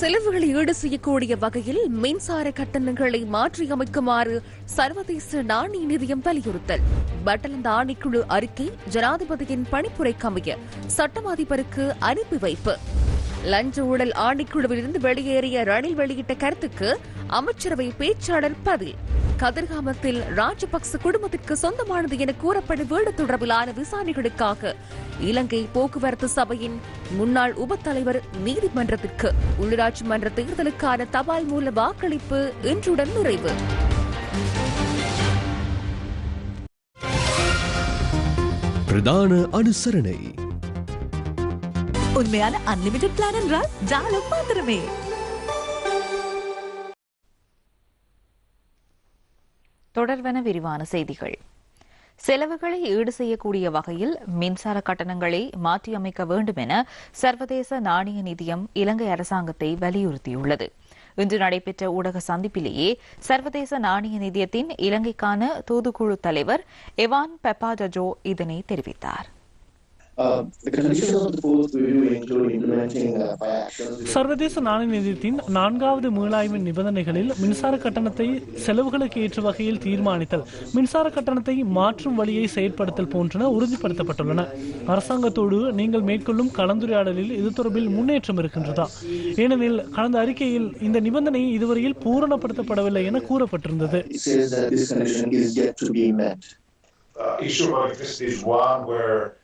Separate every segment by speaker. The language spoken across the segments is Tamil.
Speaker 1: செலவுகளை ஈடு செய்யக்கூடிய வகையில் மின்சார கட்டணங்களை மாற்றியமைக்குமாறு சர்வதேச நாணய நிதியம் வலியுறுத்தல். பட்டலந்த ஆணைக்குழு அறிக்கை ஜனாதிபதியின் பணிப்புரைக்கு அமைய சட்டம் அதிபருக்கு அனுப்பி வைப்பு. லஞ்ச ஊழல் ஆணைக்குழுவிலிருந்து வெளியேறிய ரணில் வெளியிட்ட கருத்துக்கு அமைச்சரவை பேச்சாளர் பதில் கதிர்காமத்தில் ராஜபக்ச குடும்பத்திற்கு சொந்தமானது என கூறப்படும் வீடு தொடர்பிலான விசாரணைகளுக்காக இலங்கை போக்குவரத்து சபையின் முன்னாள் உபத்தலைவர் நீதிமன்றத்திற்கு உள்ளூராட்சி மன்ற தேர்தலுக்கான தபால் மூல வாக்களிப்பு இன்றுடன் நிறைவு.
Speaker 2: பிரதான அனுசரணை.
Speaker 3: உண்மையான அன்லிமிடெட் பிளான் என்றால் ஜாலம் மாத்திரமே.
Speaker 4: தொடர்வன விரிவான செய்திகள். செலவுகளை ஈடு செய்யக்கூடிய வகையில் மின்சார கட்டணங்களை மாற்றியமைக்க வேண்டும் என சர்வதேச நாணய நிதியம் இலங்கை அரசாங்கத்தை வலியுறுத்தியுள்ளது. இன்று நடைபெற்ற ஊடக சந்திப்பிலேயே சர்வதேச நாணய நிதியத்தின் இலங்கைக்கான தூதுக்குழு தலைவர் எவான் பெப்பாஜோ இதனை தெரிவித்தார்.
Speaker 5: சர்வதேச நாணய நிதியத்தின் நான்காவது மீளாய்வின் நிபந்தனைகளில் மின்சார கட்டணத்தை செலவுகளுக்கு ஏற்ற வகையில் தீர்மானித்தல் மின்சார கட்டணத்தை மாற்றும் வழியை செயற்படுத்தல் போன்றன உறுதிப்படுத்தப்பட்டுள்ளன. அரசாங்கத்தோடு நீங்கள் மேற்கொள்ளும் கலந்துரையாடலில் இது தொடர்பில் முன்னேற்றம் இருக்கின்றதா? ஏனெனில் கடந்த அறிக்கையில் இந்த நிபந்தனை இதுவரையில் பூரணப்படுத்தப்படவில்லை என கூறப்பட்டிருந்தது.
Speaker 6: Uh, issue of electricity is one where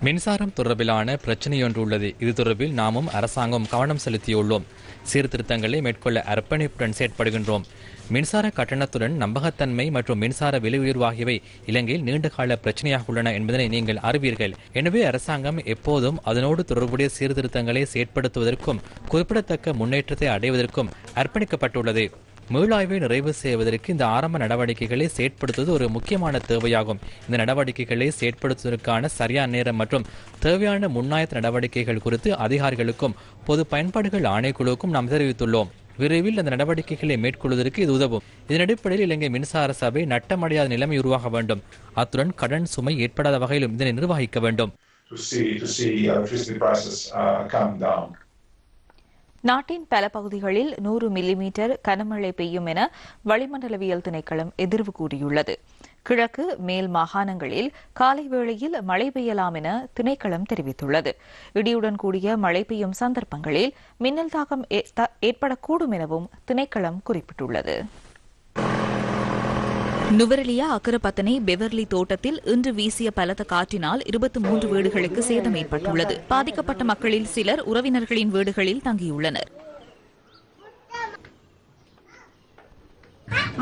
Speaker 7: மின்சாரம் தொடர்பிலான பிரச்சனை ஒன்று உள்ளது இது தொடர்பில் நாமும் அரசாங்கம் கவனம் செலுத்தியுள்ளோம். சீர்திருத்தங்களை மேற்கொள்ள அர்ப்பணிப்புடன் செயற்படுகின்றோம். மின்சார கட்டணத்துடன் நம்பகத்தன்மை மற்றும் மின்சார விலை உயர்வு ஆகியவை இலங்கையில் நீண்டகால பிரச்சனையாக உள்ளன என்பதனை நீங்கள் அறிவீர்கள். எனவே அரசாங்கம் எப்போதும் அதனோடு தொடர்புடைய சீர்திருத்தங்களை செயற்படுத்துவதற்கும் குறிப்பிடத்தக்க முன்னேற்றத்தை அடைவதற்கும் அர்ப்பணிக்கப்பட்டுள்ளது. மீளாய்வை நிறைவு செய்வதற்கு இந்த ஆரம்ப நடவடிக்கைகளை செயற்படுத்துவது ஒரு முக்கியமான தேவையாகும். இந்த நடவடிக்கைகளை செயற்படுத்துவதற்கான சரியான நேரம் மற்றும் தேவையான முன்னாயத்த நடவடிக்கைகள் குறித்து அதிகாரிகளுக்கும் பொது பயன்பாடுகள் ஆணைக்குழுவுக்கும் நாம் தெரிவித்துள்ளோம். விரைவில் அந்த நடவடிக்கைகளை மேற்கொள்வதற்கு இது உதவும். இதன் அடிப்படையில் இலங்கை மின்சார சபை நட்டமடையாத நிலைமை உருவாக வேண்டும். அத்துடன் கடன் சுமை ஏற்படாத வகையிலும் இதனை நிர்வகிக்க வேண்டும்.
Speaker 6: To see to see electricity prices uh, come down.
Speaker 4: நாட்டின் பல பகுதிகளில் நூறு மில்லிமீட்டர் கனமழை பெய்யும் என வளிமண்டலவியல் திணைக்களம் எதிர்வு கூறியுள்ளது. கிழக்கு மேல் மாகாணங்களில் காலை வேளையில் மழை பெய்யலாம் என திணைக்களம் தெரிவித்துள்ளது. இடியுடன் கூடிய மழை பெய்யும் சந்தர்ப்பங்களில் மின்னல் தாக்கம் ஏற்படக்கூடும் எனவும் திணைக்களம் குறிப்பிட்டுள்ளது.
Speaker 3: நுவரெலியா அக்கரப்பத்தனை பெவர்லி தோட்டத்தில் இன்று வீசிய பலத்த காற்றினால் இருபத்தி மூன்று வீடுகளுக்கு சேதம் ஏற்பட்டுள்ளது. பாதிக்கப்பட்ட மக்களில் சிலர் உறவினர்களின் வீடுகளில் தங்கியுள்ளனர்.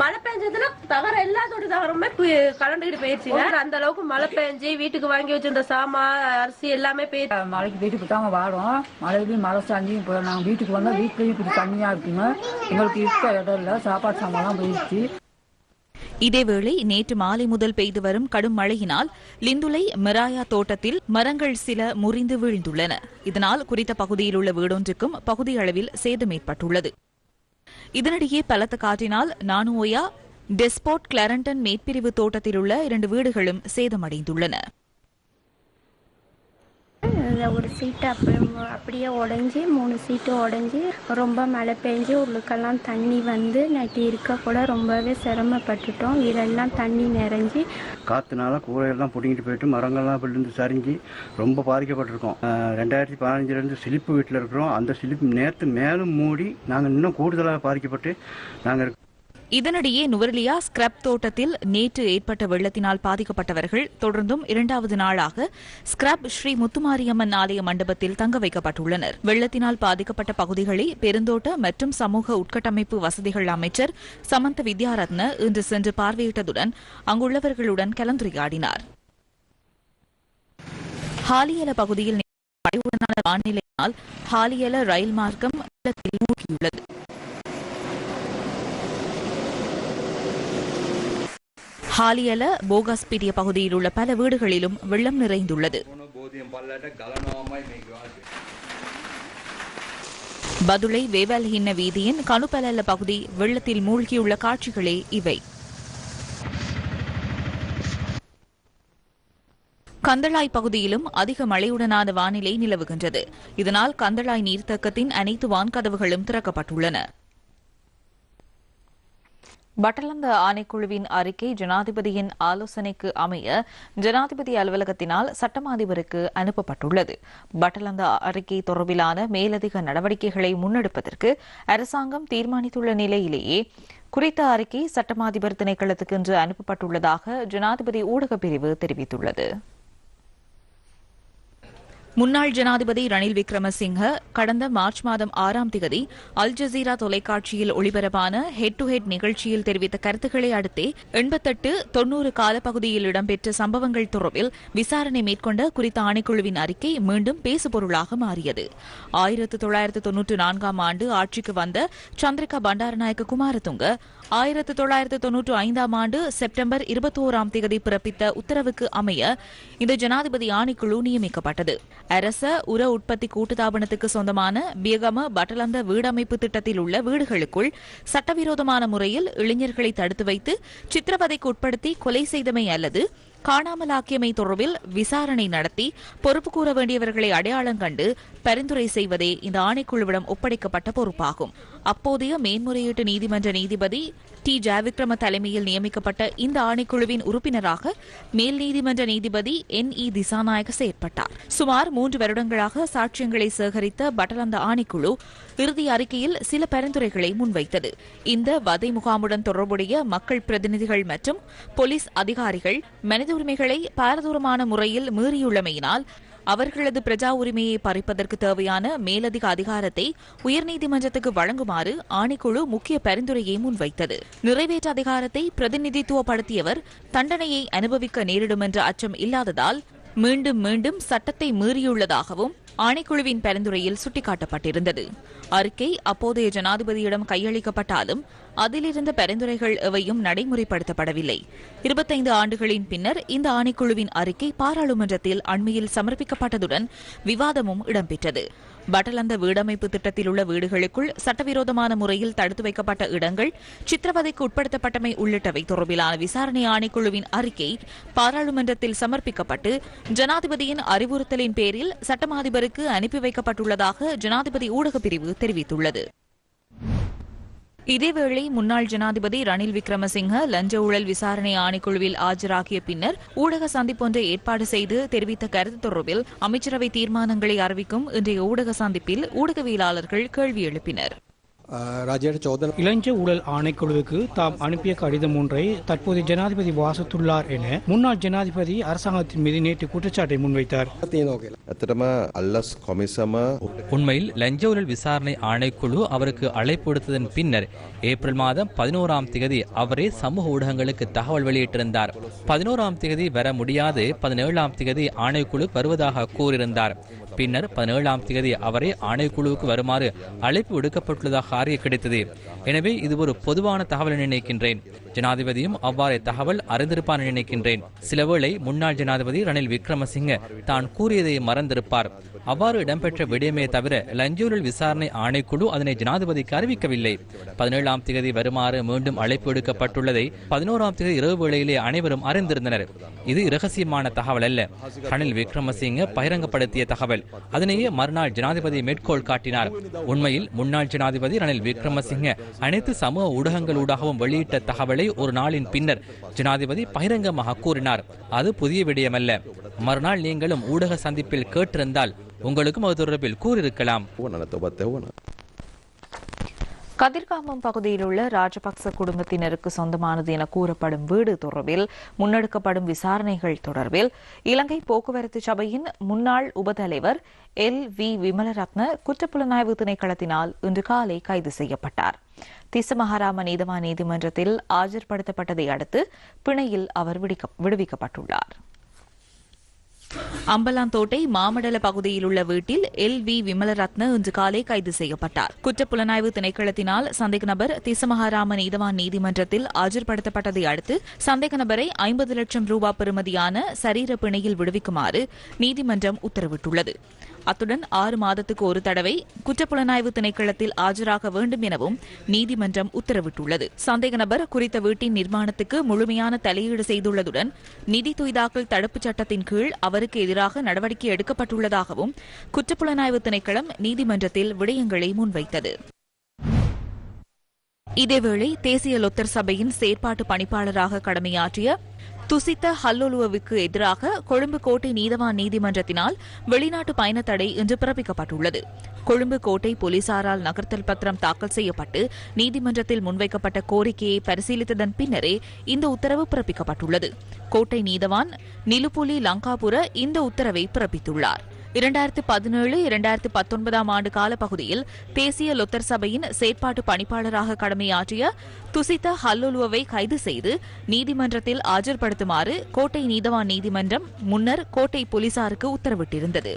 Speaker 8: மழை பெஞ்சதுல தகர எல்லாத்தோட தகரமே கலண்டுகிட்டு போயிடுச்சுங்க அந்த அளவுக்கு மழை பெஞ்சு வீட்டுக்கு வாங்கி வச்சிருந்த சாமான் அரிசி எல்லாமே போய்
Speaker 9: மழைக்கு வீட்டுக்கு தாங்க வாரோம். மழையிலையும் மழை சாஞ்சியும் இப்போ நாங்கள் வீட்டுக்கு வந்தால் வீட்லேயும் இப்படி தண்ணியாக இருக்குங்க. எங்களுக்கு இருக்க இடம் இல்லை. சாப்பாடு சாமான்லாம் போயிடுச்சு
Speaker 3: இதேவேளை நேற்று மாலை முதல் பெய்து வரும் கடும் மழையினால் லிந்துலை மிராயா தோட்டத்தில் மரங்கள் சில முறிந்து வீழ்ந்துள்ளன. இதனால் குறித்த பகுதியில் உள்ள வீடொன்றுக்கும் பகுதி அளவில் சேதம் ஏற்பட்டுள்ளது. இதனிடையே பலத்த காற்றினால் நானுவோயா டெஸ்போர்ட் கிளாரண்டன் மேற்பிரிவு தோட்டத்தில் உள்ள இரண்டு வீடுகளும் சேதமடைந்துள்ளன.
Speaker 10: ஒரு சீட்டு அப்படி அப்படியே உடஞ்சி மூணு சீட்டு உடஞ்சி ரொம்ப மழை பெஞ்சு உள்ளுக்கெல்லாம் தண்ணி வந்து நட்டி இருக்க கூட ரொம்பவே சிரமப்பட்டுட்டோம். இதெல்லாம் தண்ணி நிறைஞ்சி
Speaker 11: காற்றுனால கூரையெல்லாம் பிடிங்கிட்டு போயிட்டு மரங்கள்லாம் விழுந்து சரிஞ்சு ரொம்ப பாதிக்கப்பட்டிருக்கோம். ரெண்டாயிரத்தி பதினஞ்சுலேருந்து சிலிப்பு வீட்டில் இருக்கிறோம். அந்த சிலிப்பு நேற்று மேலும் மூடி நாங்கள் இன்னும் கூடுதலாக பாதிக்கப்பட்டு நாங்கள்
Speaker 3: இதனிடையே நுவர்லியா ஸ்கிரப் தோட்டத்தில் நேற்று ஏற்பட்ட வெள்ளத்தினால் பாதிக்கப்பட்டவர்கள் தொடர்ந்தும் இரண்டாவது நாளாக ஸ்கிரப் ஸ்ரீ முத்துமாரியம்மன் ஆலய மண்டபத்தில் தங்க வைக்கப்பட்டுள்ளனர். வெள்ளத்தினால் பாதிக்கப்பட்ட பகுதிகளை பெருந்தோட்ட மற்றும் சமூக உட்கட்டமைப்பு வசதிகள் அமைச்சர் சமந்த வித்யாரத்ன இன்று சென்று பார்வையிட்டதுடன் அங்குள்ளவர்களுடன் கலந்துரையாடினார். ஹாலியல பகுதியில் மழையுடனான வானிலையினால் ஹாலியல ரயில் மார்க்கம் வெள்ளத்தில் மூழ்கியுள்ளது ஹாலியல போகாஸ்பீடிய பகுதியில் உள்ள பல வீடுகளிலும் வெள்ளம் நிறைந்துள்ளது. பதுளை வேவல்ஹின்ன வீதியின் கணுப்பலல்ல பகுதி வெள்ளத்தில் மூழ்கியுள்ள காட்சிகளே இவை. கந்தளாய் பகுதியிலும் அதிக மழையுடனான வானிலை நிலவுகின்றது. இதனால் கந்தளாய் நீர்த்தக்கத்தின் அனைத்து வான்கதவுகளும் திறக்கப்பட்டுள்ளன.
Speaker 4: பட்டலந்த ஆணைக்குழுவின் அறிக்கை ஜனாதிபதியின் ஆலோசனைக்கு அமைய ஜனாதிபதி அலுவலகத்தினால் சட்டமாதிபருக்கு அனுப்பப்பட்டுள்ளது. பட்டலந்த அறிக்கை தொடர்பிலான மேலதிக நடவடிக்கைகளை முன்னெடுப்பதற்கு அரசாங்கம் தீர்மானித்துள்ள நிலையிலேயே குறித்த அறிக்கை சட்டமாதிபர் திணைக்களத்துக்கு இன்று அனுப்பப்பட்டுள்ளதாக ஜனாதிபதி ஊடகப் பிரிவு தெரிவித்துள்ளது.
Speaker 3: முன்னாள் ஜனாதிபதி ரணில் விக்ரமசிங்க கடந்த மார்ச் மாதம் ஆறாம் திகதி அல் ஜசீரா தொலைக்காட்சியில் ஒளிபரப்பான ஹெட் டு ஹெட் நிகழ்ச்சியில் தெரிவித்த கருத்துக்களை அடுத்தே எண்பத்தெட்டு தொன்னூறு காலப்பகுதியில் இடம்பெற்ற சம்பவங்கள் தொடர்பில் விசாரணை மேற்கொண்ட குறித்த ஆணைக்குழுவின் அறிக்கை மீண்டும் பேசுபொருளாக மாறியது. ஆயிரத்து தொள்ளாயிரத்து தொன்னூற்று நான்காம் ஆண்டு ஆட்சிக்கு வந்த சந்திரிகா பண்டாரநாயக்க குமாரதுங்க ஆயிரத்து தொள்ளாயிரத்து தொன்னூற்று ஐந்தாம் ஆண்டு செப்டம்பர் இருபத்தோராம் தேதி பிறப்பித்த உத்தரவுக்கு அமைய இந்த ஜனாதிபதி ஆணைக்குழு நியமிக்கப்பட்டது. அரச உர உற்பத்தி கூட்டுத்தாபனத்துக்கு சொந்தமான பியகம பட்டலந்த வீடமைப்பு திட்டத்தில் உள்ள வீடுகளுக்குள் சட்டவிரோதமான முறையில் இளைஞர்களை தடுத்து வைத்து சித்திரவதைக்கு உட்படுத்தி கொலை செய்தமை அல்லது காணாமலாக்கியமை தொடர்பில் விசாரணை நடத்தி பொறுப்பு கூற வேண்டியவர்களை அடையாளம் கண்டு பரிந்துரை செய்வதே இந்த ஆணைக்குழுவிடம் ஒப்படைக்கப்பட்ட பொறுப்பாகும். அப்போதைய மேன்முறையீட்டு நீதிமன்ற நீதிபதி டி. ஜெயவிக்ரம தலைமையில் நியமிக்கப்பட்ட இந்த ஆணைக்குழுவின் உறுப்பினராக மேல் நீதிமன்ற நீதிபதி என். இ. திசாநாயக செயற்பட்டார். சுமார் மூன்று வருடங்களாக சாட்சியங்களை சேகரித்த பட்டலந்த ஆணைக்குழு இறுதி அறிக்கையில் சில பரிந்துரைகளை முன்வைத்தது. இந்த வதை முகாமுடன் தொடர்புடைய மக்கள் பிரதிநிதிகள் மற்றும் போலீஸ் அதிகாரிகள் மனித உரிமைகளை பாரதூரமான முறையில் மீறியுள்ளமையினால் அவர்களது பிரஜா உரிமையை பறிப்பதற்கு தேவையான மேலதிக அதிகாரத்தை உயர்நீதிமன்றத்துக்கு வழங்குமாறு ஆணைக்குழு முக்கிய பரிந்துரையை முன்வைத்தது. நிறைவேற்ற அதிகாரத்தை பிரதிநிதித்துவப்படுத்தியவர் தண்டனையை அனுபவிக்க நேரிடும் என்ற அச்சம் இல்லாததால் மீண்டும் மீண்டும் சட்டத்தை மீறியுள்ளதாகவும் ஆணைக்குழுவின் பரிந்துரையில் சுட்டிக்காட்டப்பட்டிருந்தது. அறிக்கை அப்போதைய ஜனாதிபதியிடம் கையளிக்கப்பட்டாலும் அதிலிருந்த பரிந்துரைகள் எவையும் நடைமுறைப்படுத்தப்படவில்லை. இருபத்தைந்து ஆண்டுகளின் பின்னர் இந்த ஆணைக்குழுவின் அறிக்கை பாராளுமன்றத்தில் அண்மையில் சமர்ப்பிக்கப்பட்டதுடன் விவாதமும் இடம்பெற்றது. பட்டலந்த வீடமைப்பு திட்டத்தில் உள்ள வீடுகளுக்குள் சட்டவிரோதமான முறையில் தடுத்து வைக்கப்பட்ட இடங்கள் சித்திரவதைக்கு உட்படுத்தப்பட்டமை உள்ளிட்டவை தொடர்பிலான விசாரணை ஆணைக்குழுவின் அறிக்கை பாராளுமன்றத்தில் சமர்ப்பிக்கப்பட்டு ஜனாதிபதியின் அறிவுறுத்தலின் பேரில் சட்டமாதிபருக்கு அனுப்பி வைக்கப்பட்டுள்ளதாக ஜனாதிபதி ஊடகப்பிரிவு தெரிவித்துள்ளது. இதேவேளை முன்னாள் ஜனாதிபதி ரணில் விக்ரமசிங்க லஞ்ச ஊழல் விசாரணை ஆணைக்குழுவில் ஆஜராகிய பின்னர் ஊடக சந்திப்பொன்றை ஏற்பாடு செய்து தெரிவித்த கருத்து தொடர்பில் அமைச்சரவை தீர்மானங்களை அறிவிக்கும் இன்றைய ஊடக சந்திப்பில் ஊடகவியலாளர்கள் கேள்வி எழுப்பினர்.
Speaker 5: இளைஞ ஊழல் ஆணைக்குழுவுக்கு தாம் அனுப்பிய கடிதம் ஒன்றை தற்போது ஜனாதிபதி வாசித்துள்ளார் என முன்னாள் ஜனாதிபதி அரசாங்கத்தின் மீது நேற்று குற்றச்சாட்டை முன்வைத்தார்.
Speaker 7: உண்மையில் லஞ்ச ஊழல் விசாரணை ஆணைக்குழு அவருக்கு அழைப்பு விடுத்ததன் பின்னர் ஏப்ரல் மாதம் பதினோராம் தேதி அவரே சமூக ஊடகங்களுக்கு தகவல் வெளியிட்டிருந்தார். பதினோராம் தேதி வர முடியாது பதினேழாம் தேதி ஆணைக்குழு வருவதாக கூறியிருந்தார். பின்னர் பதினேழாம் தேதி அவரே ஆணைக்குழுவுக்கு வருமாறு அழைப்பு விடுக்கப்பட்டுள்ளதாக அறிய கிடைத்தது. எனவே இது ஒரு பொதுவான தகவல் நினைக்கின்றேன். ஜனாதிபதியும் அவ்வாறே தகவல் அறிந்திருப்பார் நினைக்கின்றேன். சிலவேளை முன்னாள் ஜனாதிபதி ரணில் விக்ரமசிங்க தான் கூறியதை மறந்திருப்பார். அவ்வாறு இடம்பெற்ற விடயமே தவிர லஞ்சூரல் விசாரணை ஆணைக்குழு அதனை ஜனாதிபதிக்கு அறிவிக்கவில்லை. பதினேழாம் தேதி வருமாறு மீண்டும் அழைப்பு எடுக்கப்பட்டுள்ளதை பதினோராம் தேதி இரவு வேளையிலே அனைவரும் அறிந்திருந்தனர். இது இரகசியமான தகவல் அல்ல. ரணில் விக்ரமசிங்க பகிரங்கப்படுத்திய தகவல். அதனையே மறுநாள் ஜனாதிபதி மேற்கோள் காட்டினார். உண்மையில் முன்னாள் ஜனாதிபதி ரணில் விக்ரமசிங்க அனைத்து சமூக ஊடகங்களூடாகவும் வெளியிட்ட தகவலை ஒரு நாளின் பின்னர் ஜனாதிபதி பகிரங்கமாக கூறினார். அது புதிய விடயமல்ல. மறுநாள் நீங்களும் ஊடக சந்திப்பில் கேட்டிருந்தால் உங்களுக்கும் அது தொடர்பில் கூறியிருக்கலாம்.
Speaker 4: கதிர்காமம் பகுதியில் உள்ள ராஜபக்ச குடும்பத்தினருக்கு சொந்தமானது என கூறப்படும் வீடு தொடர்பில் முன்னெடுக்கப்படும் விசாரணைகள் தொடர்பில் இலங்கை போக்குவரத்து சபையின் முன்னாள் உபதலைவர் எல். வி. விமலரத்ன குற்றப்புலனாய்வு திணைக்களத்தினால் இன்று காலை கைது செய்யப்பட்டார். திசமகாராம நீதவான் நீதிமன்றத்தில் ஆஜர்படுத்தப்பட்டதை அடுத்து பிணையில் அவர் விடுவிக்கப்பட்டுள்ளார்.
Speaker 3: அம்பலாந்தோட்டை மாமடல பகுதியில் உள்ள வீட்டில் எல் வி விமலரத்ன இன்று காலை கைது செய்யப்பட்டார். குற்றப்புலனாய்வு திணைக்களத்தினால் சந்தேக நபர் திசமகாராம நீதவான் நீதிமன்றத்தில் ஆஜர்படுத்தப்பட்டதை அடுத்து சந்தேக நபரை ஐம்பது லட்சம் ரூபாய் பெறுமதியான சரீர பிணையில் விடுவிக்குமாறு நீதிமன்றம் உத்தரவிட்டுள்ளது. அத்துடன் ஆறு மாதத்துக்கு ஒரு தடவை குற்றப்புலனாய்வு திணைக்களத்தில் ஆஜராக வேண்டும் எனவும் நீதிமன்றம் உத்தரவிட்டுள்ளது. சந்தேக நபர் குறித்த வீட்டின் நிர்மாணத்துக்கு முழுமையான தலையீடு செய்துள்ளதுடன் நிதி துய்தாக்கல் தடுப்புச் சட்டத்தின் கீழ் அவருக்கு எதிராக நடவடிக்கை எடுக்கப்பட்டுள்ளதாகவும் குற்றப்புலனாய்வு திணைக்களம் நீதிமன்றத்தில் விடயங்களை முன்வைத்தது. இதேவேளை தேசிய லொத்தர் சபையின் செயற்பாட்டு பணிப்பாளராக கடமையாற்றிய துசித்த ஹல்லொலுவுக்கு எதிராக கொழும்பு கோட்டை நீதவான் நீதிமன்றத்தினால் வெளிநாட்டு பயண தடை இன்று பிறப்பிக்கப்பட்டுள்ளது. கொழும்பு கோட்டை போலீசாரால் நகர்த்தல் பத்திரம் தாக்கல் செய்யப்பட்டு நீதிமன்றத்தில் முன்வைக்கப்பட்ட கோரிக்கையை பரிசீலித்ததன் பின்னரே இந்த உத்தரவு பிறப்பிக்கப்பட்டுள்ளது. கோட்டை நீதவான் நிலுப்புலி லங்காபுர இந்த உத்தரவை பிறப்பித்துள்ளார். இரண்டாயிரத்து பதினேழு இரண்டாயிரத்து பத்தொன்பதாம் ஆண்டு காலப்பகுதியில் தேசிய லொத்தர் சபையின் செயற்பாட்டு பணிப்பாளராக கடமையாற்றிய துசித்த ஹல்லுலுவை கைது செய்து நீதிமன்றத்தில் ஆஜர்படுத்துமாறு கோட்டை நீதவான் நீதிமன்றம் முன்னர் கோட்டை போலீசாருக்கு உத்தரவிட்டிருந்தது.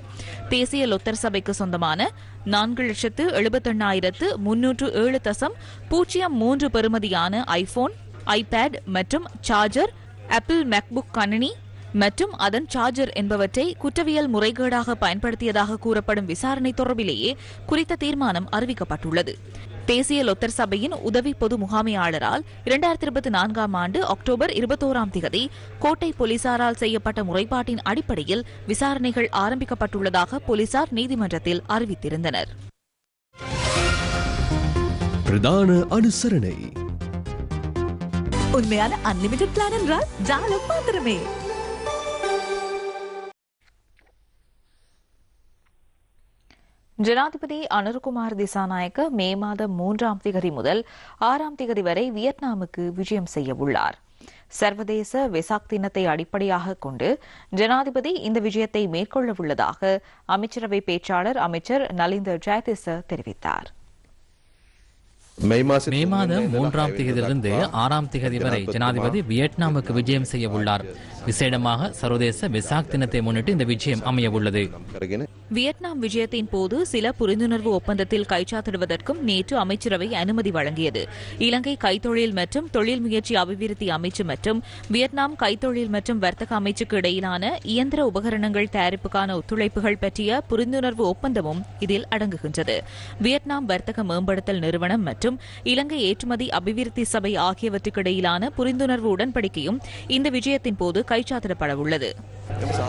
Speaker 3: தேசிய லொத்தர் சபைக்கு சொந்தமான நான்கு லட்சத்து எழுபத்தெண்ணாயிரத்து முன்னூற்று ஏழு தசம் பூஜ்ஜியம் மூன்று பெறுமதியான ஐபோன் ஐபேட் மற்றும் சார்ஜர் ஆப்பிள் மேக்புக் கணினி மற்றும் அதன் சார்ஜர் என்பவற்றை குற்றவியல் முறைகேடாக பயன்படுத்தியதாக கூறப்படும் விசாரணை தொடர்பிலேயே குறித்த தீர்மானம் அறிவிக்கப்பட்டுள்ளது. தேசிய லொத்தர் சபையின் உதவி பொது முகாமையாளரால் இரண்டாயிரத்தி இருபத்தி நான்காம் ஆண்டு அக்டோபர் இருபத்தோராம் தேதி கோட்டை போலீசாரால் செய்யப்பட்ட முறைப்பாட்டின் அடிப்படையில் விசாரணைகள் ஆரம்பிக்கப்பட்டுள்ளதாக போலீசார் நீதிமன்றத்தில் அறிவித்திருந்தனர்.
Speaker 2: பிரதான அனுசரணை.
Speaker 12: உண்மையான அன்லிமிடெட் பிளான் என்றால் ஜாலம் மாத்திரமே
Speaker 4: ஜனாதிபதி அனுர்குமார் திசாநாயக்க மே மாதம் மூன்றாம் திகதி முதல் ஆறாம் திகதி வரை வியட்நாமுக்கு விஜயம் செய்ய உள்ளார். சர்வதேச வெசாக் தினத்தை அடிப்படையாக கொண்டு ஜனாதிபதி இந்த விஜயத்தை மேற்கொள்ள உள்ளதாக அமைச்சரவை பேச்சாளர் அமைச்சர் நலிந்த ஜெயதிச தெரிவித்தார்.
Speaker 13: மே
Speaker 14: மாதம் மூன்றாம் தேதியிலிருந்து ஆறாம் தேதி வரை ஜனாதிபதி வியட்நாமுக்கு விஜயம் செய்ய உள்ளார். விசேடமாக சர்வதேச விசாக் தினத்தை முன்னிட்டு இந்த விஜயம் அமைய உள்ளது.
Speaker 3: வியட்நாம் விஜயத்தின் போது சில புரிந்துணர்வு ஒப்பந்தத்தில் கைச்சாத்திடுவதற்கும் நேற்று அமைச்சரவை அனுமதி வழங்கியது. இலங்கை கைத்தொழில் மற்றும் தொழில் முயற்சி அபிவிருத்தி அமைச்சு மற்றும் வியட்நாம் கைத்தொழில் மற்றும் வர்த்தக அமைச்சுக்கு இடையிலான இயந்திர உபகரணங்கள் தயாரிப்புக்கான ஒத்துழைப்புகள் பற்றிய புரிந்துணர்வு ஒப்பந்தமும் இதில் அடங்குகின்றது. வியட்நாம் வர்த்தக மேம்படுத்தல் நிறுவனம் மற்றும் இலங்கை ஏற்றுமதி அபிவிருத்தி சபை ஆகியவற்றுக்கிடையிலான புரிந்துணர்வு உடன்படிக்கையும் இந்த விஜயத்தின் போது கைச்சாத்திடப்பட உள்ளது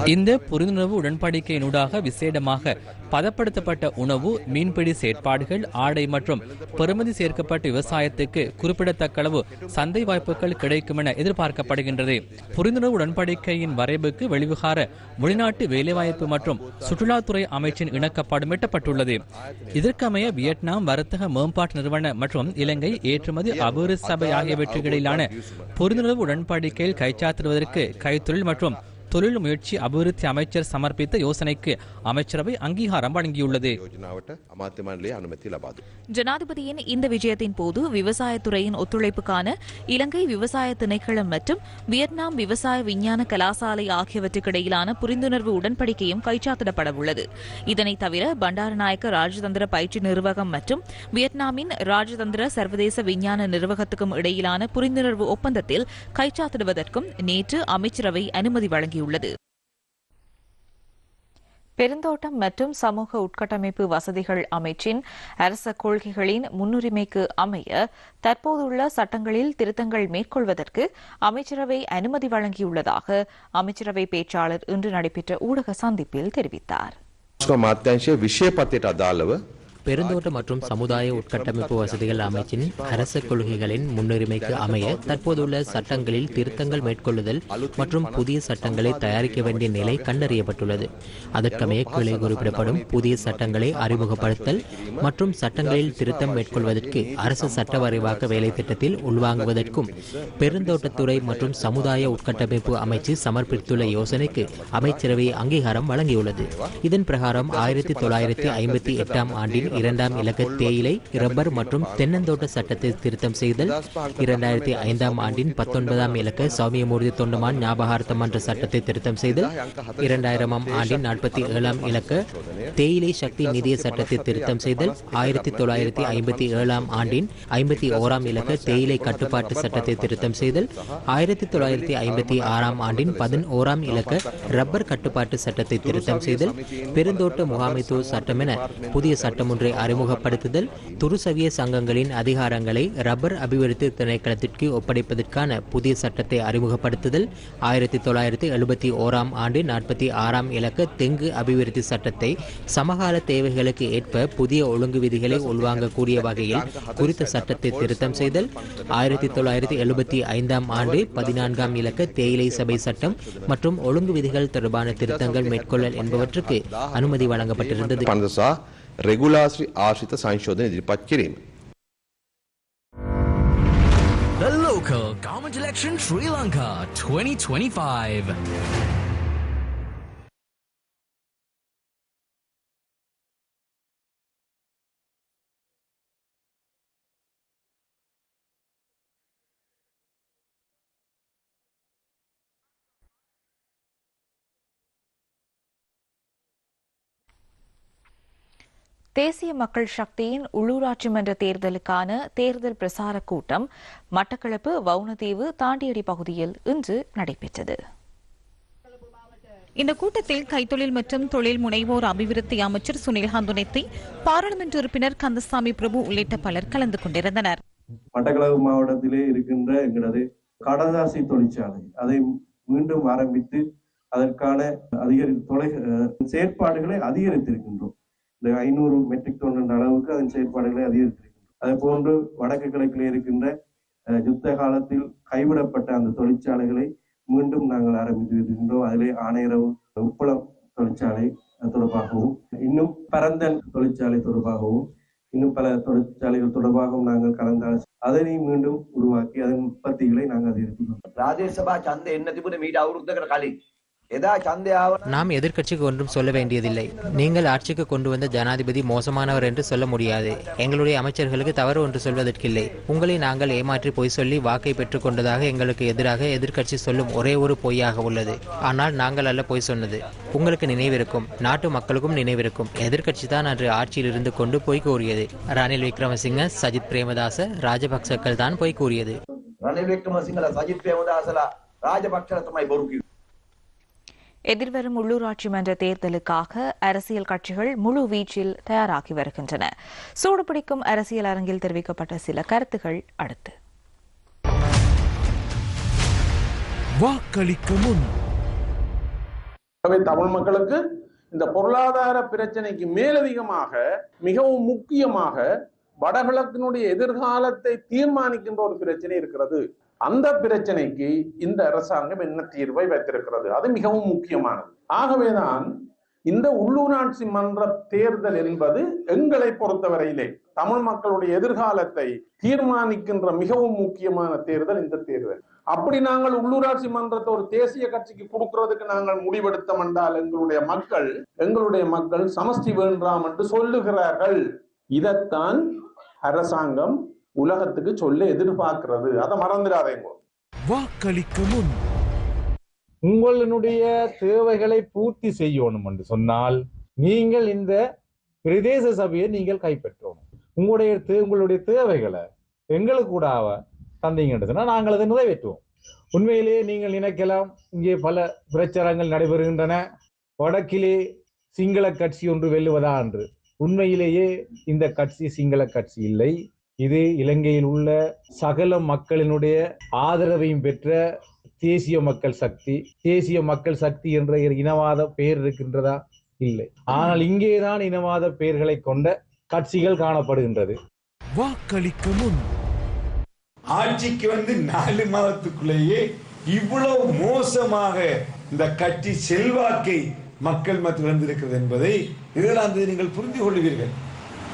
Speaker 7: இந்த புரிந்துணர்வு உடன்படிக்கையினூடாக விசேடமாக பதப்படுத்தப்பட்ட உணவு மீன்பிடி செயற்பாடுகள் ஆடை மற்றும் பெறுமதி சேர்க்கப்பட்ட விவசாயத்துக்கு குறிப்பிடத்தக்க அளவு சந்தை வாய்ப்புகள் கிடைக்கும் என எதிர்பார்க்கப்படுகின்றது. புரிந்துணர்வு உடன்படிக்கையின் வரைவுக்கு வெளிவிகார வெளிநாட்டு வேலைவாய்ப்பு மற்றும் சுற்றுலாத்துறை அமைச்சின் இணக்கப்பாடும் எட்டப்பட்டுள்ளது இதற்கமைய வியட்நாம் வர்த்தக மேம்பாட்டு நிறுவன மற்றும் இலங்கை ஏற்றுமதி அபிவிருத்தி சபை ஆகியவற்றுக்கு இடையிலான புரிந்துணர்வு உடன்படிக்கையில் கைச்சாத்திடுவதற்கு கைத்தொழில் மற்றும் தொழில் முயற்சி அபிவிருத்தி அமைச்சர் சமர்ப்பித்த யோசனைக்கு அமைச்சரவை அங்கீகாரம் வழங்கியுள்ளது.
Speaker 3: ஜனாதிபதியின் இந்த விஜயத்தின் போது விவசாயத்துறையின் ஒத்துழைப்புக்கான இலங்கை விவசாய திணைக்களம் மற்றும் வியட்நாம் விவசாய விஞ்ஞான கலாசாலை ஆகியவற்றுக்கிடையிலான புரிந்துணர்வு உடன்படிக்கையும் கைச்சாத்திடப்பட உள்ளது இதனை தவிர பண்டாரநாயக்க ராஜதந்திர பயிற்சி நிர்வாகம் மற்றும் வியட்நாமின் ராஜதந்திர சர்வதேச விஞ்ஞான நிர்வாகத்துக்கும் இடையிலான புரிந்துணர்வு ஒப்பந்தத்தில் கைச்சாத்திடுவதற்கும் நேற்று அமைச்சரவை அனுமதி வழங்கியுள்ளது.
Speaker 4: பெருந்தோட்டம் மற்றும் சமூக உட்கட்டமைப்பு வசதிகள் அமைச்சின் அரச கொள்கைகளின் முன்னுரிமைக்கு அமைய தற்போதுள்ள சட்டங்களில் திருத்தங்கள் மேற்கொள்வதற்கு அமைச்சரவை அனுமதி வழங்கியுள்ளதாக அமைச்சரவை பேச்சாளர் இன்று நடைபெற்ற ஊடக சந்திப்பில் தெரிவித்தார்.
Speaker 15: பெருந்தோட்ட மற்றும் சமுதாய உட்கட்டமைப்பு வசதிகள் அமைச்சின் அரசு கொள்கைகளின் முன்னுரிமைக்கு அமைய தற்போதுள்ள சட்டங்களில் திருத்தங்கள் மேற்கொள்ளுதல் மற்றும் புதிய சட்டங்களை தயாரிக்க வேண்டிய நிலை கண்டறியப்பட்டுள்ளது. அதற்கமைய கீழே குறிப்பிடப்படும் புதிய சட்டங்களை அறிமுகப்படுத்தல் மற்றும் சட்டங்களில் திருத்தம் மேற்கொள்வதற்கு அரசு சட்ட வரைவாக்க வேலை திட்டத்தில் உள்வாங்குவதற்கும் பெருந்தோட்டத்துறை மற்றும் சமுதாய உட்கட்டமைப்பு அமைச்சு சமர்ப்பித்துள்ள யோசனைக்கு அமைச்சரவை அங்கீகாரம் வழங்கியுள்ளது. இதன் பிரகாரம் ஆயிரத்தி தொள்ளாயிரத்தி ஐம்பத்தி எட்டாம் ஆண்டில் இரண்டாம் இலக்க தேயிலை ரப்பர் மற்றும் தென்னந்தோட்ட சட்டத்தை திருத்தம் செய்தல் இரண்டாயிரத்தி ஐந்தாம் ஆண்டின் பத்தொன்பதாம் இலக்க சௌமியமூர்த்தி தொண்டமான் ஞாபகார்த்த மன்ற சட்டத்தை திருத்தம் செய்தல் இரண்டாயிரமாம் ஆண்டின் நாற்பத்தி ஏழாம் இலக்க தேயிலை சக்தி நிதிய சட்டத்தை திருத்தம் செய்தல் ஆயிரத்தி தொள்ளாயிரத்தி ஐம்பத்தி ஏழாம் ஆண்டின் ஐம்பத்தி ஓராம் இலக்க தேயிலை கட்டுப்பாட்டு சட்டத்தை திருத்தம் செய்தல் ஆயிரத்தி தொள்ளாயிரத்தி ஐம்பத்தி ஆறாம் ஆண்டின் பதினோராம் இலக்க ரப்பர் கட்டுப்பாட்டு சட்டத்தை திருத்தம் செய்தல் பெருந்தோட்ட முகாமைத்துவ சட்டம் என புதிய சட்டம் ஒன்றை அறிமுகப்படுத்துதல் துருசவிய சங்கங்களின் அதிகாரங்களை ரப்பர் அபிவிருத்தி திணைக்களத்திற்கு ஒப்படைப்பதற்கான புதிய சட்டத்தை அறிமுகப்படுத்துதல் ஆயிரத்தி தொள்ளாயிரத்தி எழுபத்தி ஓராம் ஆண்டு நாற்பத்தி ஆறாம் இலக்க தெங்கு அபிவிருத்தி சட்டத்தை சமகால தேவைகளுக்கு ஏற்ப புதிய ஒழுங்கு விதிகளை உள்வாங்கக்கூடிய வகையில் குறித்த சட்டத்தை திருத்தம் செய்தல் ஆயிரத்தி தொள்ளாயிரத்தி எழுபத்தி ஐந்தாம் ஆண்டு பதினான்காம் இலக்க தேயிலை சபை சட்டம் மற்றும் ஒழுங்கு விதிகள் தொடர்பான திருத்தங்கள் மேற்கொள்ளல் என்பவற்றுக்கு அனுமதி வழங்கப்பட்டிருந்தது.
Speaker 13: රෙගුලාශ්‍රි ආශ්‍රිත සංශෝධන ඉදිරිපත් කිරීම.
Speaker 16: The local government election Sri Lanka 2025.
Speaker 4: தேசிய மக்கள் சக்தியின் உள்ளூராட்சி மன்ற தேர்தலுக்கான தேர்தல் பிரசார கூட்டம் மட்டக்களப்பு வவுனதீவு தாண்டியடி பகுதியில் இன்று நடைபெற்றது.
Speaker 3: இந்த கூட்டத்தில் கைத்தொழில் மற்றும் தொழில் முனைவோர் அபிவிருத்தி அமைச்சர் சுனில் ஹந்துனைத்தி பாராளுமன்ற உறுப்பினர் கந்தசாமி பிரபு உள்ளிட்ட பலர் கலந்து கொண்டிருந்தனர்.
Speaker 17: மட்டக்களப்பு மாவட்டத்திலே இருக்கின்ற எங்களது கடதாசி தொழிற்சாலை அதை மீண்டும் ஆரம்பித்து அதற்கான அதிகரி தொலை செயற்பாடுகளை அதிகரித்திருக்கின்றோம். இந்த ஐநூறு மெட்ரிக் டன் அளவுக்கு அதன் செயற்பாடுகளை அதிகரித்திருக்கின்றன. அதே போன்று வடக்கு கிழக்கில் இருக்கின்ற யுத்த காலத்தில் கைவிடப்பட்ட அந்த தொழிற்சாலைகளை மீண்டும் நாங்கள் ஆரம்பித்து வருகின்றோம் அதிலே ஆணையரவு உப்பளம் தொழிற்சாலை தொடர்பாகவும் இன்னும் பரந்தன் தொழிற்சாலை தொடர்பாகவும் இன்னும் பல தொழிற்சாலைகள் தொடர்பாகவும் நாங்கள் கலந்தால் அதனை மீண்டும் உருவாக்கி அதன் உற்பத்திகளை நாங்கள் அதிகரித்துள்ளோம்
Speaker 18: ராஜ்யசபா சந்தை என்ன திபுன மீட் அவருத்தகர காலேஜ்
Speaker 15: நாம் எதிர்கட்சிக்கு ஒன்றும் சொல்ல வேண்டியதில்லை. நீங்கள் ஆட்சிக்கு கொண்டு வந்த ஜனாதிபதி மோசமானவர் என்று சொல்ல முடியாது. எங்களுடைய அமைச்சர்களுக்கு தவறு ஒன்று சொல்வதற்கில்லை. உங்களை நாங்கள் ஏமாற்றி பொய் சொல்லி வாக்கை பெற்றுக் கொண்டதாக எங்களுக்கு எதிராக எதிர்கட்சி சொல்லும் ஒரே ஒரு பொய்யாக உள்ளது. ஆனால் நாங்கள் அல்ல பொய் சொன்னது. உங்களுக்கு நினைவிருக்கும் நாட்டு மக்களுக்கும் நினைவிருக்கும். எதிர்கட்சி தான் அன்று ஆட்சியில் இருந்து கொண்டு பொய் கூறியது. ரணில் விக்ரமசிங்க சஜித் பிரேமதாச ராஜபக்சக்கள் தான் பொய் கூறியது.
Speaker 18: ரணில் விக்ரமசிங்க சஜித் பிரேமதாசலா ராஜபக்ஷ
Speaker 4: எதிர்வரும் உள்ளூராட்சி மன்ற தேர்தலுக்காக அரசியல் கட்சிகள் முழு வீச்சில் தயாராகி வருகின்றன. சூடுபிடிக்கும் அரசியல் அரங்கில் தெரிவிக்கப்பட்ட சில கருத்துகள் அடுத்து.
Speaker 2: வாக்களிக்க முன்.
Speaker 19: தமிழ் மக்களுக்கு இந்த பொருளாதார பிரச்சனைக்கு மேலதிகமாக மிகவும் முக்கியமாக வடகிழக்கினுடைய எதிர்காலத்தை தீர்மானிக்கின்ற ஒரு பிரச்சனை இருக்கிறது. அந்த பிரச்சனைக்கு இந்த அரசாங்கம் என்ன தீர்வை வைத்திருக்கிறது? அது மிகவும் முக்கியமானது. ஆகவேதான் இந்த உள்ளூராட்சி மன்ற தேர்தல் என்பது எங்களை பொறுத்தவரையிலே தமிழ் மக்களுடைய எதிர்காலத்தை தீர்மானிக்கின்ற மிகவும் முக்கியமான தேர்தல் இந்த தேர்தல். அப்படி நாங்கள் உள்ளூராட்சி மன்றத்தை ஒரு தேசிய கட்சிக்கு கொடுக்கறதுக்கு நாங்கள் முடிவெடுத்தோம் என்றால் எங்களுடைய மக்கள் எங்களுடைய மக்கள் சமஷ்டி வேண்டாம் என்று சொல்லுகிறார்கள். இதைத்தான் அரசாங்கம் உலகத்துக்கு சொல்ல எதிர்பார்க்கிறது அதை மறந்துடாதேங்க.
Speaker 2: வாக்களிக்க முன்.
Speaker 20: உங்களுடைய தேவைகளை பூர்த்தி செய்யணும் என்று சொன்னால் நீங்கள் இந்த பிரதேச சபையை நீங்கள் கைப்பற்றணும். உங்களுடைய உங்களுடைய தேவைகளை எங்களுக்கு கூட தந்தீங்கன்னு சொன்னா நாங்கள் அதை நிறைவேற்றுவோம். உண்மையிலேயே நீங்கள் நினைக்கலாம் இங்கே பல பிரச்சாரங்கள் நடைபெறுகின்றன. வடக்கிலே சிங்கள கட்சி ஒன்று வெல்லுவதா என்று. உண்மையிலேயே இந்த கட்சி சிங்கள கட்சி இல்லை. இது இலங்கையில் உள்ள சகல மக்களினுடைய ஆதரவையும் பெற்ற தேசிய மக்கள் சக்தி. தேசிய மக்கள் சக்தி என்ற இனவாத பெயர் இருக்கின்றதா? இல்லை. ஆனால் இங்கேதான் இனவாத பெயர்களை கொண்ட கட்சிகள் காணப்படுகின்றது.
Speaker 2: வாக்களிக்க முன்.
Speaker 21: ஆட்சிக்கு வந்து நாலு மாதத்துக்குள்ளேயே இவ்வளவு மோசமாக இந்த கட்சி செல்வாக்கை மக்கள் மத்தியில் வந்திருக்கிறது என்பதை இதெல்லாம் நீங்கள் புரிந்து கொள்வீர்கள்.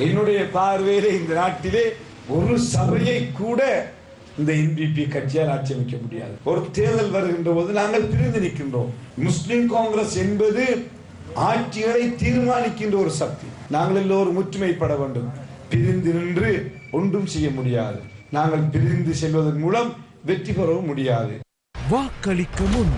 Speaker 21: என்னுடைய பார்வையிலே இந்த நாட்டிலே ஒரு சபையை கூட இந்த என்பிபி கட்சியால் ஆட்சி அமைக்க முடியாது. ஒரு தேர்தல் வருகின்ற போது நாங்கள் பிரிந்து நிற்கின்றோம். முஸ்லிம் காங்கிரஸ் என்பது ஆட்சிகளை தீர்மானிக்கின்ற ஒரு சக்தி. நாங்கள் எல்லோரும் ஒற்றுமைப்பட வேண்டும். பிரிந்து நின்று ஒன்றும் செய்ய முடியாது. நாங்கள் பிரிந்து செல்வதன் மூலம் வெற்றி பெறவும் முடியாது.
Speaker 22: வாக்களிக்க முன்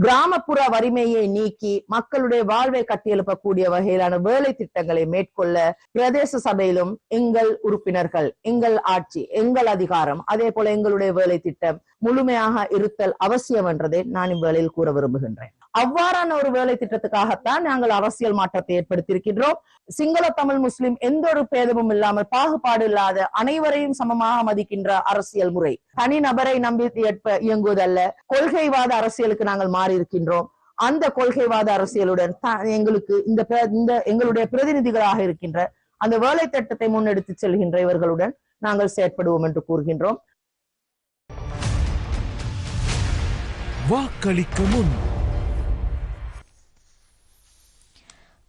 Speaker 23: கிராமப்புற வறுமையை நீக்கி மக்களுடைய வாழ்வை கட்டியெழுப்பக்கூடிய வகையிலான வேலை திட்டங்களை மேற்கொள்ள பிரதேச சபையிலும் எங்கள் உறுப்பினர்கள் எங்கள் ஆட்சி எங்கள் அதிகாரம் அதே போல எங்களுடைய வேலை திட்டம் முழுமையாக இருத்தல் அவசியம் என்றதை நான் இவ்வேளையில் கூற விரும்புகின்றேன். அவ்வாறான ஒரு வேலை திட்டத்துக்காகத்தான் நாங்கள் அரசியல் மாற்றத்தை ஏற்படுத்தியிருக்கின்றோம். சிங்கள தமிழ் முஸ்லிம் எந்த ஒரு பேதமும் இல்லாமல் பாகுபாடு இல்லாத அனைவரையும் சமமாக மதிக்கின்ற அரசியல் முறை. தனி நபரை நம்பி ஏற்ப இயங்குவதல்ல. கொள்கைவாத அரசியலுக்கு நாங்கள் மாறி இருக்கின்றோம் அந்த கொள்கைவாத அரசியலுடன் எங்களுக்கு இந்த இந்த எங்களுடைய பிரதிநிதிகளாக இருக்கின்ற அந்த வேலை திட்டத்தை முன்னெடுத்து செல்கின்ற இவர்களுடன் நாங்கள் செயற்படுவோம் என்று கூறுகின்றோம்.
Speaker 22: வாக்களிக்க முன்.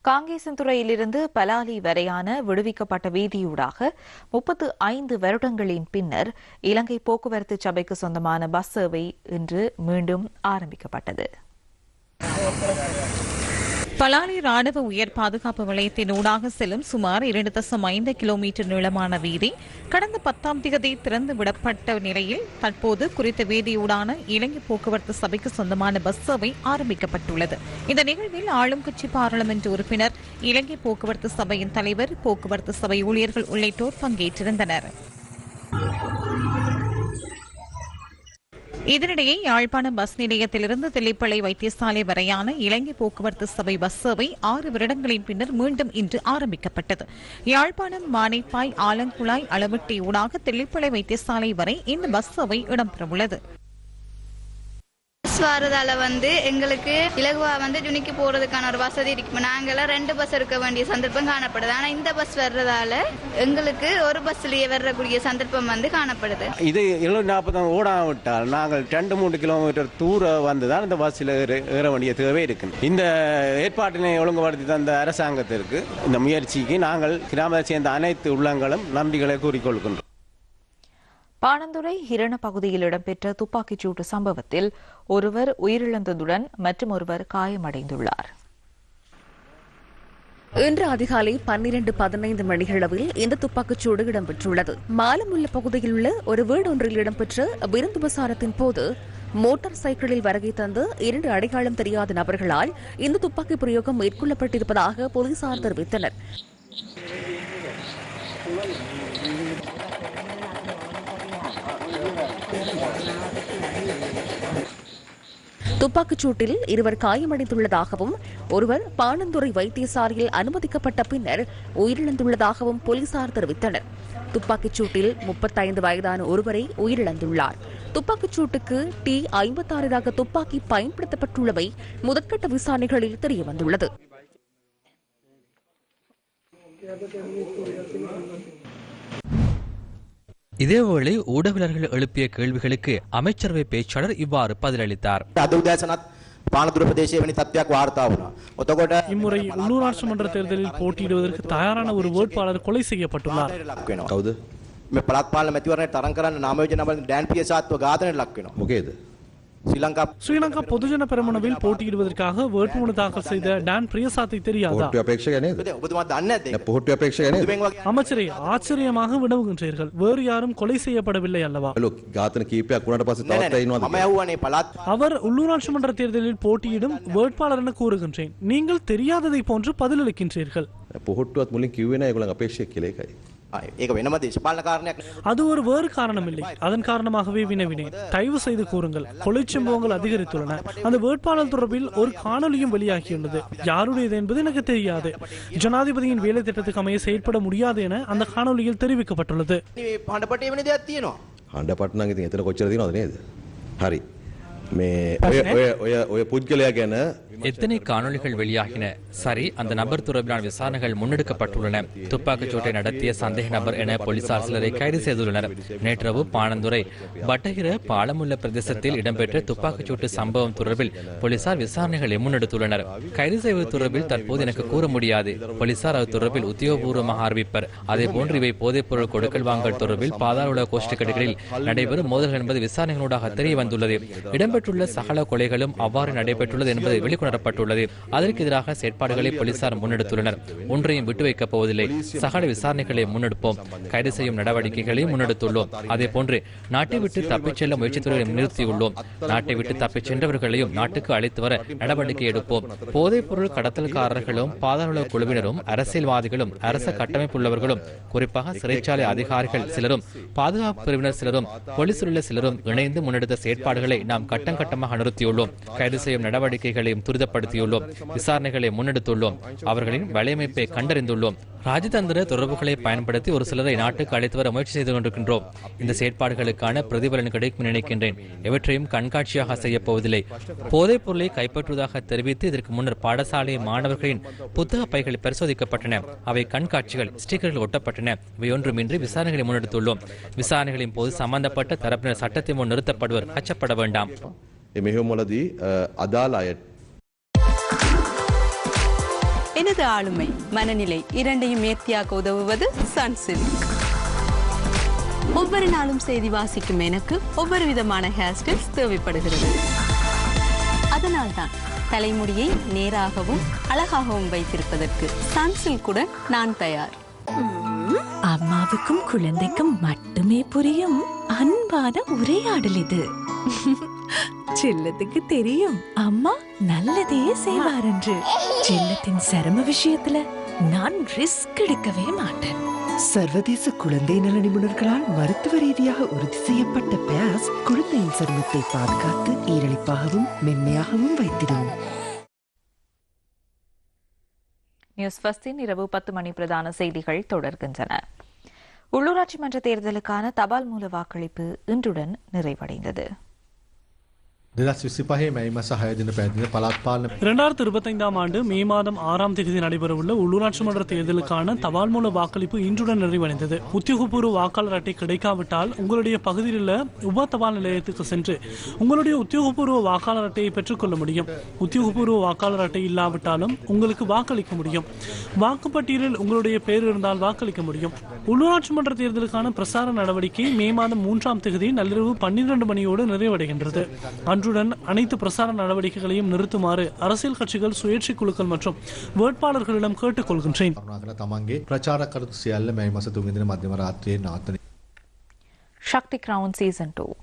Speaker 3: காங்கேசன்துறையிலிருந்து பலாலி வரையான விடுவிக்கப்பட்ட வீதியூடாக முப்பத்து ஐந்து வருடங்களின் பின்னர் இலங்கை போக்குவரத்து சபைக்கு சொந்தமான பஸ் சேவை இன்று மீண்டும் ஆரம்பிக்கப்பட்டது.
Speaker 12: பலாலி ராணுவ உயர் பாதுகாப்பு வலயத்தின் ஊடாக செல்லும் சுமார் இரண்டு தசம் ஐந்து கிலோமீட்டர் நீளமான வீதி கடந்த பத்தாம் தேதி திறந்து விடப்பட்ட நிலையில் தற்போது குறித்த வீதியூடான இலங்கை போக்குவரத்து சபைக்கு சொந்தமான பஸ் சேவை ஆரம்பிக்கப்பட்டுள்ளது. இந்த நிகழ்வில் ஆளும் கட்சி பாராளுமன்ற உறுப்பினர் இலங்கை போக்குவரத்து சபையின் தலைவர் போக்குவரத்து சபை ஊழியர்கள் உள்ளிட்டோர் பங்கேற்றிருந்தனர். இதனிடையே யாழ்ப்பாணம் பஸ் நிலையத்திலிருந்து தெல்லிப்பளை வைத்தியசாலை வரையான இலங்கை போக்குவரத்து சபை பஸ் சேவை ஆறு வருடங்களின் பின்னர் மீண்டும் இன்று ஆரம்பிக்கப்பட்டது. யாழ்ப்பாணம் மானைப்பாய் ஆலங்குழாய் அளவட்டி ஊடாக தெல்லிப்பளை வைத்தியசாலை வரை இந்த பஸ் சேவை இடம்பெறவுள்ளது.
Speaker 24: வரதால வந்து எங்களுக்கு இலகுவா வந்து ஜுனிக்கு போறதுக்கான ஒரு வசதி இருக்கு. இப்ப நாங்கெல்லாம் ரெண்டு பஸ் இருக்க வேண்டிய சந்தர்ப்பம் காணப்படுது. ஆனா இந்த பஸ் வர்றதால எங்களுக்கு ஒரு பஸ்லயே வரக்கூடிய சந்தர்ப்பம் வந்து காணப்படுது.
Speaker 25: இது எழுநூறு நாற்பத்தாறு ஓடாம விட்டால் நாங்கள் ரெண்டு மூன்று கிலோமீட்டர் தூரம் வந்துதான் இந்த பஸ்ஸில் ஏற ஏற வேண்டிய தேவை இருக்கு. இந்த ஏற்பாட்டினை ஒழுங்குபடுத்தி தந்த அரசாங்கத்திற்கு இந்த முயற்சிக்கு நாங்கள் கிராமத்தை சேர்ந்த அனைத்து உள்ளங்களும் நன்றிகளை கூறிக்கொள்கின்றோம்.
Speaker 3: பாணந்துறை ஹிரண பகுதியில் இடம்பெற்ற துப்பாக்கிச் சூட்டு சம்பவத்தில் ஒருவர் உயிரிழந்ததுடன் மற்றும் ஒருவர் காயமடைந்துள்ளார்.
Speaker 1: இன்று அதிகாலை பன்னிரண்டு பதினைந்து மணிகளவில் இந்த துப்பாக்கிச்சூடு இடம்பெற்றுள்ளது. மாலமுல்ல பகுதியில் உள்ள ஒரு வீடொன்றில் இடம்பெற்ற விருந்து விசாரத்தின் போது மோட்டார் சைக்கிளில் வருகை தந்து இரண்டு அடையாளம் தெரியாத நபர்களால் இந்த துப்பாக்கி பிரயோகம் மேற்கொள்ளப்பட்டிருப்பதாக போலீசார் தெரிவித்தனர். துப்பாக்கிச் சூட்டில் இருவர் காயமடைந்துள்ளதாகவும் ஒருவர் பாணந்துறை வைத்தியசாலையில் அனுமதிக்கப்பட்ட பின்னர் உயிரிழந்துள்ளதாகவும் போலீசார் தெரிவித்தனர். துப்பாக்கிச் சூட்டில் முப்பத்தைந்து வயதான ஒருவரை உயிரிழந்துள்ளார். துப்பாக்கிச் சூட்டுக்கு டி ஐம்பத்தாறு ரக துப்பாக்கி பயன்படுத்தப்பட்டுள்ளவை முதற்கட்ட விசாரணைகளில் தெரியவந்துள்ளது.
Speaker 7: இதேவேளை ஊடகவியலர்கள் எழுப்பிய கேள்விகளுக்கு அமைச்சரவை பேச்சாளர் இவ்வாறு பதிலளித்தார்
Speaker 18: අද උදෑසනත් පානදුර ප්‍රදේශය වැනි තත්ත්වයක් වාර්තා වුණා. ඔතකොට
Speaker 5: இம்முறை உள்ளூராட்சி மன்ற தேர்தலில் போட்டியிடுவதற்கு தயாரான ஒரு வேட்பாளர் கொலை செய்யப்பட்டுள்ளார்
Speaker 18: ලක් වෙනවා. කවුද? මේ පළාත් පාලන මැතිවරණයට තරම් කරන්න නාම යෝජනා බලන ඩෑන් පියසාත්ව ඝාතනයට ලක් වෙනවා.
Speaker 13: මොකේද?
Speaker 18: ஸ்ரீலங்கா
Speaker 5: ஸ்ரீலங்கா பொதுஜன பெருமனவில் போட்டியிடுவதற்காக வேட்புமனு தாக்கல் செய்த டான் பிரியசாத்தை தெரியாதா? அமைச்சரை ஆச்சரியமாக வினவுகின்றீர்கள். வேறு யாரும் கொலை செய்யப்படவில்லை அல்லவா? அவர் உள்ளூராட்சி மன்ற தேர்தலில் போட்டியிடும் வேட்பாளர் என கூறுகின்றேன். நீங்கள் தெரியாததை போன்று பதிலளிக்கின்றீர்கள்.
Speaker 13: පොහොට්ටුවත් මුලින් කිව්වේ නෑ ඒගොල්ලන් අපේක්ෂක කියලා ඒකයි.
Speaker 18: ඒක වෙනම දේශපාලන කාරණයක්.
Speaker 5: அது ஒரு வேறு காரணம் இல்லை அதன் காரணமாகவே வினவினேன் தயவு செய்து கூறுங்கள் கொலை சம்பவங்கள் அதிகரித்துள்ளன அந்த வேட்பாளர் தொடர்பில் ஒரு காணொலியும் வெளியாகியுள்ளது யாருடையது என்பது எனக்கு தெரியாது ஜனாதிபதியின் வேலை திட்டத்துக்கு அமைய செயற்பட முடியாது என அந்த காணொலியில் தெரிவிக்கப்பட்டுள்ளது
Speaker 18: මේ හඬපටේ වෙන දෙයක් තියෙනවා.
Speaker 13: හඬ පට්නම් ඉතින් එතන කොච්චර තියෙනවද නේද? හරි. මේ ඔය ඔය ඔය ඔය පුද්ගලයා ගැන
Speaker 7: எத்தனை காணொளிகள் வெளியாகின? சரி அந்த நபர் தொடர்பிலான விசாரணைகள் முன்னெடுக்கப்பட்டுள்ளன. துப்பாக்கிச் சூட்டை நடத்திய சந்தேக நபர் என போலீசார் சிலரை கைது செய்துள்ளனர். நேற்றிரவு பாணந்துறை பட்டகிர பாலமுள்ள பிரதேசத்தில் இடம்பெற்ற துப்பாக்கிச் சூட்டு சம்பவம் தொடர்பில் போலீசார் விசாரணைகளை முன்னெடுத்துள்ளனர். கைது செய்வது தொடர்பில் தற்போது எனக்கு கூற முடியாது. போலீசார் அது தொடர்பில் உத்தியோகபூர்வமாக அறிவிப்பர். அதேபோன்று இவை போதைப்பொருள் கொடுக்கல் வாங்கல் தொடர்பில் பாதாள உலக கோஷ்டிக்கடைகளில் நடைபெறும் மோதல்கள் என்பது விசாரணைகளூடாக தெரிய வந்துள்ளது இடம்பெற்றுள்ள சகல கொலைகளும் அவ்வாறு நடைபெற்றுள்ளது என்பதை வெளிக்கொணர்ந்துள்ளது உணரப்பட்டுள்ளது அதற்கு எதிராக செயற்பாடுகளை போலீசார் முன்னெடுத்துள்ளனர். ஒன்றையும் விட்டு வைக்கப் போவதில்லை. சகல விசாரணைகளை முன்னெடுப்போம். கைது செய்யும் நடவடிக்கைகளையும் முன்னெடுத்துள்ளோம். அதே போன்று நாட்டை விட்டு தப்பிச் செல்ல முயற்சித்துறையை நிறுத்தியுள்ளோம். நாட்டை விட்டு தப்பிச் சென்றவர்களையும் நாட்டுக்கு அழைத்து வர நடவடிக்கை எடுப்போம். போதைப் பொருள் கடத்தல்காரர்களும் பாதாள குழுவினரும் அரசியல்வாதிகளும் அரச கட்டமைப்புள்ளவர்களும் குறிப்பாக சிறைச்சாலை அதிகாரிகள் சிலரும் பாதுகாப்பு பிரிவினர் சிலரும் போலீசில் உள்ள சிலரும் இணைந்து முன்னெடுத்த செயற்பாடுகளை நாம் கட்டம் கட்டமாக நிறுத்தியுள்ளோம். கைது செய்யும் நடவடிக்கைகளையும் துரித துரிதப்படுத்தியுள்ளோம் விசாரணைகளை முன்னெடுத்துள்ளோம் அவர்களின் வலையமைப்பை கண்டறிந்துள்ளோம் ராஜதந்திர தொடர்புகளை பயன்படுத்தி ஒரு சிலரை நாட்டுக்கு அழைத்து வர முயற்சி செய்து கொண்டிருக்கின்றோம் இந்த செயற்பாடுகளுக்கான பிரதிபலன் கிடைக்கும் என நினைக்கின்றேன் எவற்றையும் கண்காட்சியாக செய்யப் போவதில்லை போதைப் பொருளை கைப்பற்றுவதாக தெரிவித்து இதற்கு முன்னர் பாடசாலை மாணவர்களின் புத்தக பைகள் பரிசோதிக்கப்பட்டன அவை கண்காட்சிகள் ஸ்டிக்கர்கள் ஒட்டப்பட்டன இவை ஒன்றுமின்றி விசாரணைகளை முன்னெடுத்துள்ளோம் விசாரணைகளின் போது சம்பந்தப்பட்ட தரப்பினர் சட்டத்தின் முன் நிறுத்தப்படுவர் அச்சப்பட வேண்டாம்
Speaker 13: මෙහෙවමලදී අදාළ අයට
Speaker 26: எனது ஆளுமை மனநிலை இரண்டையும் நேர்த்தியாக உதவுவது சன்சில்க். ஒவ்வொரு நாளும் செய்தி வாசிக்கும் எனக்கு ஒவ்வொரு விதமான ஹேர் ஸ்டைல்ஸ் தேவைப்படுகிறது. அதனால்தான் தலைமுடியை நேராகவும் அழகாகவும் வைத்திருப்பதற்கு சன்சில்குடன் நான் தயார்.
Speaker 12: அம்மாவுக்கும் குழந்தைக்கும் மட்டுமே புரியும் அன்பான உரையாடல் இது. செல்லத்துக்கு தெரியும் அம்மா நல்லதே செய்வார் என்று. செல்லத்தின் சிரம விஷயத்துல நான் ரிஸ்க் எடுக்கவே மாட்டேன்.
Speaker 27: சர்வதேச குழந்தை நல நிபுணர்களால் மருத்துவ ரீதியாக உறுதி செய்யப்பட்ட பேஸ் குழந்தையின் சருமத்தை பாதுகாத்து ஈரழிப்பாகவும் மென்மையாகவும் வைத்திடும்.
Speaker 4: நியூஸ் ஃபஸ்டின் இரவு பத்து மணி பிரதான செய்திகள் தொடர்கின்றன. உள்ளூராட்சி மன்ற தேர்தலுக்கான தபால் மூல வாக்களிப்பு இன்றுடன் நிறைவடைந்தது.
Speaker 28: දෙදස් විසි පහේ මැයි මස හය දින පැදින පළත් පාලන
Speaker 5: இரண்டாயிரத்தி இருபத்தைந்தாம் ஆண்டு மே மாதம் ஆறாம் தேதி நடைபெறவுள்ள உள்ளூராட்சி மன்ற தேர்தலுக்கான தபால் மூல வாக்களிப்பு இன்றுடன் நிறைவடைந்தது உத்தியோகபூர்வ வாக்காளர் அட்டை கிடைக்காவிட்டால் உங்களுடைய பகுதியில் உள்ள உப தபால் நிலையத்துக்கு சென்று உங்களுடைய உத்தியோகபூர்வ வாக்காளர் அட்டையை பெற்றுக்கொள்ள முடியும் உத்தியோகபூர்வ வாக்காளர் அட்டை இல்லாவிட்டாலும் உங்களுக்கு வாக்களிக்க முடியும் வாக்குப்பட்டியலில் உங்களுடைய பெயர் இருந்தால் வாக்களிக்க முடியும் உள்ளூராட்சி மன்ற தேர்தலுக்கான பிரசார நடவடிக்கை மே மாதம் மூன்றாம் தேதி நள்ளிரவு பன்னிரண்டு மணியோடு நிறைவடைகின்றது அன்றுடன் அனைத்து பிரசார நடவடிக்கைகளையும் நிறுத்துமாறு அரசியல் கட்சிகள் சுயேட்சை குழுக்கள் மற்றும் வேட்பாளர்களிடம்
Speaker 28: கேட்டுக் கொள்கின்றேன்.
Speaker 4: சக்தி கிரவுன் சீசன் டூ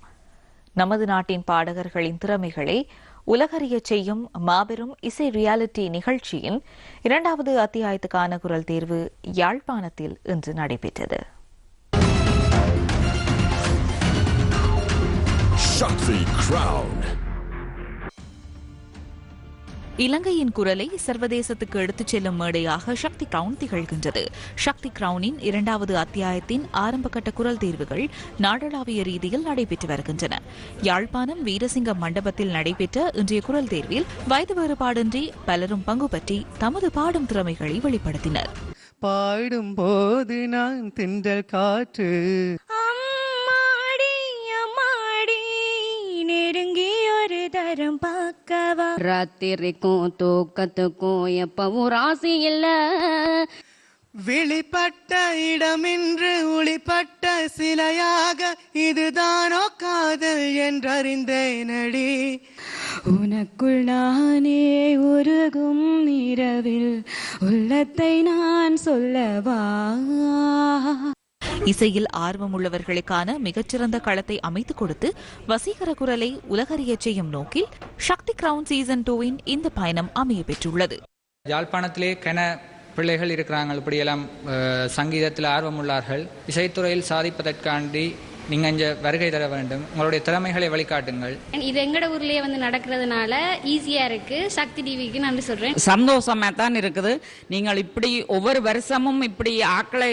Speaker 4: நமது நாட்டின் பாடகர்களின் திறமைகளை உலகறிய செய்யும் மாபெரும் இசை ரியாலிட்டி நிகழ்ச்சியின் இரண்டாவது அத்தியாயத்துக்கான குரல் தேர்வு யாழ்ப்பாணத்தில் இன்று நடைபெற்றது.
Speaker 2: Shakti Crown.
Speaker 3: இலங்கையின் குரலை சர்வதேசத்துக்கு எடுத்துச் செல்லும் மேடையாக சக்தி கிரவுன் திகழ்கின்றது. சக்தி கிரவுனின் இரண்டாவது அத்தியாயத்தின் ஆரம்பகட்ட குரல் தேர்வுகள் நாடளாவிய ரீதியில் நடைபெற்று வருகின்றன. யாழ்ப்பாணம் வீரசிங்கம் மண்டபத்தில் நடைபெற்ற இன்றைய குரல் தேர்வில் வயது வேறுபாடின்றி பலரும் பங்கு பற்றி தமது பாடும் திறமைகளை வெளிப்படுத்தினர்.
Speaker 29: பாடும் போது நான் திண்டல் காற்று.
Speaker 30: தரம் பார்க்கவா? ராத்திரிக்கும் தூக்கத்துக்கும் எப்பவும் ராசி இல்ல.
Speaker 29: வெளிப்பட்ட இடமின்று ஒளிப்பட்ட சிலையாக இதுதானோ காதல் என்றறிந்தேனடி.
Speaker 30: உனக்குள் நானே உருகும் இரவில் உள்ளத்தை நான் சொல்லவா?
Speaker 3: இசையில் ஆர்வம் உள்ளவர்களுக்கான மிகச்சிறந்த களத்தை அமைத்துக் கொடுத்து வசீகர குரலை உலகறியச் செய்யும் நோக்கில் சக்தி கிரவுன் சீசன் டூவின் இந்த பயணம் அமைய பெற்றுள்ளது.
Speaker 31: யாழ்ப்பாணத்திலே கன பிள்ளைகள் இருக்கிறாங்க இப்படியெல்லாம் சங்கீதத்தில் ஆர்வம் உள்ளார்கள் இசைத்துறையில் சாதிப்பதற்காண்டி நீங்கள் இங்கே வருகை தர வேண்டும். உங்களுடைய திறமைகளை வழிகாட்டுங்கள்.
Speaker 30: இது எங்கட ஊர்லயே வந்து நடக்கிறதுனால ஈஸியா இருக்கு. சக்தி டிவிக்கு நன்றி சொல்றேன்.
Speaker 32: சந்தோஷமா தான் இருக்குது. நீங்கள் இப்படி ஒவ்வொரு வருஷமும் இப்படி ஆக்களை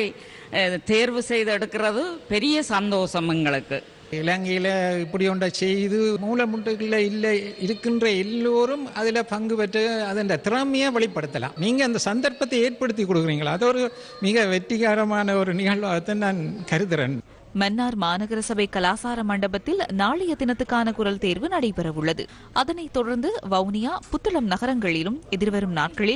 Speaker 32: தேர்வு செய்து எடுக்கிறது பெரிய சந்தோஷம் எங்களுக்கு.
Speaker 33: இலங்கையில் இப்படி ஒன்றை செய்து மூலமுட்டுகளில் இல்லை இருக்கின்ற எல்லோரும் அதில் பங்கு பெற்று அதன் திறமையை வெளிப்படுத்தலாம். நீங்கள் அந்த சந்தர்ப்பத்தை ஏற்படுத்தி கொடுக்குறீங்களா? அது ஒரு மிக வெற்றிகரமான ஒரு நிகழ்வாகத்தான் நான் கருதுகிறேன்
Speaker 3: மன்னார் மாநகர சபை கலாசார மண்டபத்தில் நாளைய தினத்துக்கான குரல் தேர்வு நடைபெறவுள்ளது. அதனைத் தொடர்ந்து வவுனியா புத்தளம் நகரங்களிலும் எதிர்வரும் நாட்களில்